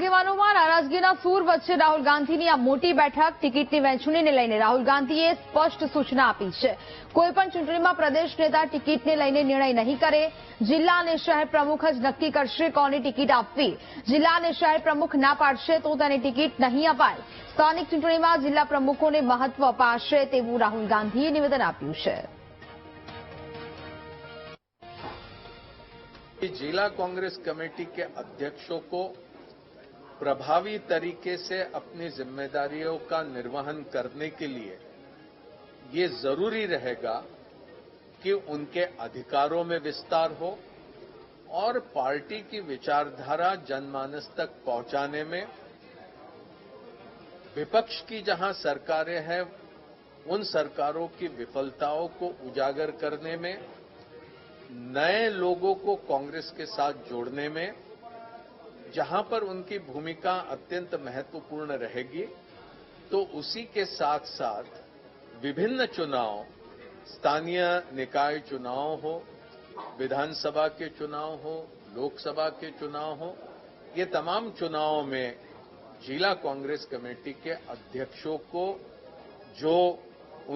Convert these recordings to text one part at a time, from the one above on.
આગેવાનોમાં નારાજગીના સૂર વચ્ચે રાહુલ ગાંધીની આ મોટી બેઠક ટિકિટની વહેંચણીને લઈને રાહુલ ગાંધીએ સ્પષ્ટ સૂચના આપી છે કોઈપણ ચૂંટણીમાં પ્રદેશ નેતા ટિકિટને લઈને નિર્ણય નહીં કરે જિલ્લા અને શહેર પ્રમુખ જ નક્કી કરશે કોની ટિકિટ આપવી જિલ્લા અને શહેર પ્રમુખ ના પાડશે તો તેને ટિકિટ નહીં અપાય સ્થાનિક ચૂંટણીમાં જિલ્લા પ્રમુખોને મહત્વ અપાશે તેવું રાહુલ ગાંધીએ નિવેદન આપ્યું છે कि जिला कांग्रेस कमेटी के अध्यक्षों को प्रभावी तरीके से अपनी जिम्मेदारियों का निर्वहन करने के लिए ये ज़रूरी रहेगा कि उनके अधिकारों में विस्तार हो और पार्टी की विचारधारा जनमानस तक पहुँचाने में विपक्ष की जहाँ सरकारें हैं, उन सरकारों की विफलताओं को उजागर करने में, नए लोगों को कांग्रेस के साथ जोड़ने में जहां पर उनकी भूमिका अत्यंत महत्वपूर्ण रहेगी तो उसी के साथ साथ विभिन्न चुनाव स्थानीय निकाय चुनाव हो विधानसभा के चुनाव हो लोकसभा के चुनाव हो ये तमाम चुनावों में जिला कांग्रेस कमेटी के अध्यक्षों को जो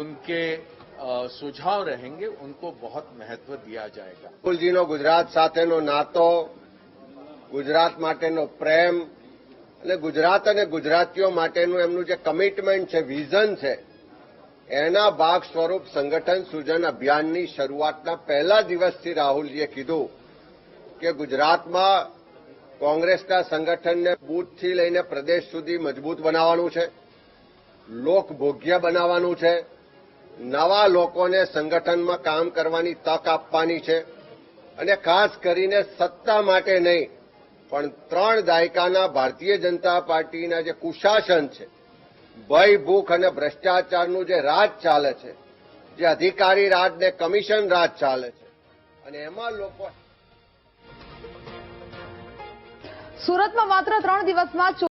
उनके अ, सुझाव रहेंगे उनको बहुत महत्व दिया जाएगा રાહુલજીનો ગુજરાત સાથેનો નાતો ગુજરાત માટેનો પ્રેમ અને ગુજરાત અને ગુજરાતીઓ માટેનું એમનું જે કમિટમેન્ટ છે વિઝન છે, એના ભાગ સ્વરૂપ સંગઠન સૂજન અભિયાનની શરૂઆતના પહેલા દિવસથી રાહુલજીએ કીધું કે ગુજરાતમાં કોંગ્રેસના સંગઠનને બૂથથી લઈને પ્રદેશ સુધી મજબૂત બનાવવાનું છે, લોકભોગ્ય બનાવવાનું છે, નવા લોકોને સંગઠનમાં કામ કરવાની તક આપવાની છે અને ખાસ કરીને સત્તા માટે નહીં પણ ત્રણ દાયકાના ભારતીય જનતા પાર્ટીના જે કુશાસન છે, ભય, ભૂખ અને ભ્રષ્ટાચારનું જે રાજ ચાલે છે, જે અધિકારી રાજ ને કમિશન રાજ ચાલે છે, અને એમાં લોકો સુરતમાં માત્ર ત્રણ દિવસમાં